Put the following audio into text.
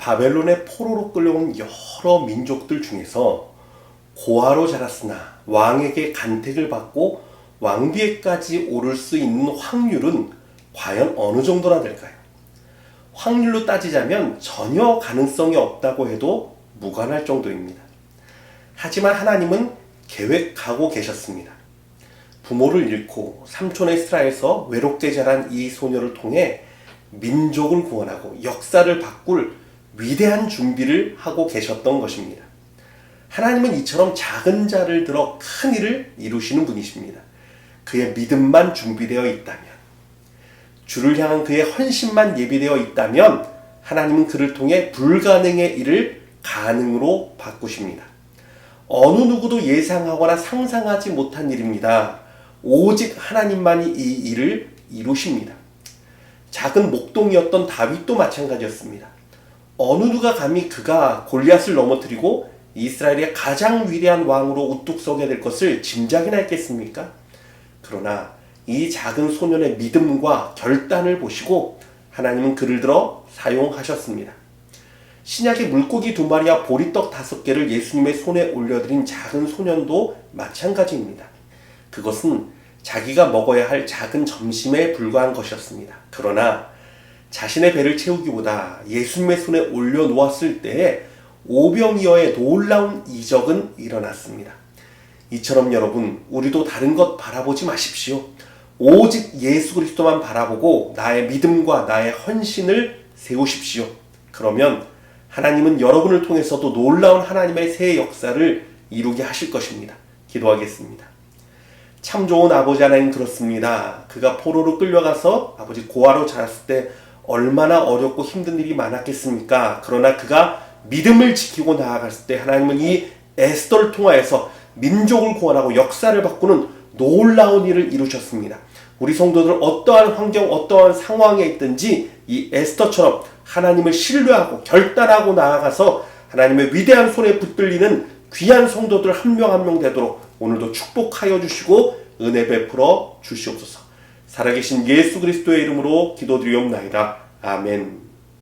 바벨론의 포로로 끌려온 여러 민족들 중에서 고아로 자랐으나 왕에게 간택을 받고 왕비에까지 오를 수 있는 확률은 과연 어느 정도나 될까요? 확률로 따지자면 전혀 가능성이 없다고 해도 무관할 정도입니다. 하지만 하나님은 계획하고 계셨습니다. 부모를 잃고 삼촌의 스라에서 외롭게 자란 이 소녀를 통해 민족을 구원하고 역사를 바꿀 위대한 준비를 하고 계셨던 것입니다. 하나님은 이처럼 작은 자를 들어 큰 일을 이루시는 분이십니다. 그의 믿음만 준비되어 있다면, 주를 향한 그의 헌신만 예비되어 있다면, 하나님은 그를 통해 불가능의 일을 가능으로 바꾸십니다. 어느 누구도 예상하거나 상상하지 못한 일입니다. 오직 하나님만이 이 일을 이루십니다. 작은 목동이었던 다윗도 마찬가지였습니다. 어느 누가 감히 그가 골리앗을 넘어뜨리고 이스라엘의 가장 위대한 왕으로 우뚝 서게 될 것을 짐작이나 했겠습니까? 그러나 이 작은 소년의 믿음과 결단을 보시고 하나님은 그를 들어 사용하셨습니다. 신약의 물고기 두 마리와 보리떡 다섯 개를 예수님의 손에 올려드린 작은 소년도 마찬가지입니다. 그것은 자기가 먹어야 할 작은 점심에 불과한 것이었습니다. 그러나 자신의 배를 채우기보다 예수님의 손에 올려놓았을 때에 오병이어의 놀라운 이적은 일어났습니다. 이처럼 여러분, 우리도 다른 것 바라보지 마십시오. 오직 예수 그리스도만 바라보고 나의 믿음과 나의 헌신을 세우십시오. 그러면 하나님은 여러분을 통해서도 놀라운 하나님의 새 역사를 이루게 하실 것입니다. 기도하겠습니다. 참 좋은 아버지 하나님 그렇습니다. 그가 포로로 끌려가서 아버지 고아로 자랐을 때 얼마나 어렵고 힘든 일이 많았겠습니까? 그러나 그가 믿음을 지키고 나아갔을 때 하나님은 이 에스더를 통하여서 민족을 구원하고 역사를 바꾸는 놀라운 일을 이루셨습니다. 우리 성도들 어떠한 환경, 어떠한 상황에 있든지 이 에스더처럼 하나님을 신뢰하고 결단하고 나아가서 하나님의 위대한 손에 붙들리는 귀한 성도들 한 명 한 명 되도록 오늘도 축복하여 주시고 은혜 베풀어 주시옵소서. 살아계신 예수 그리스도의 이름으로 기도드리옵나이다. 아멘.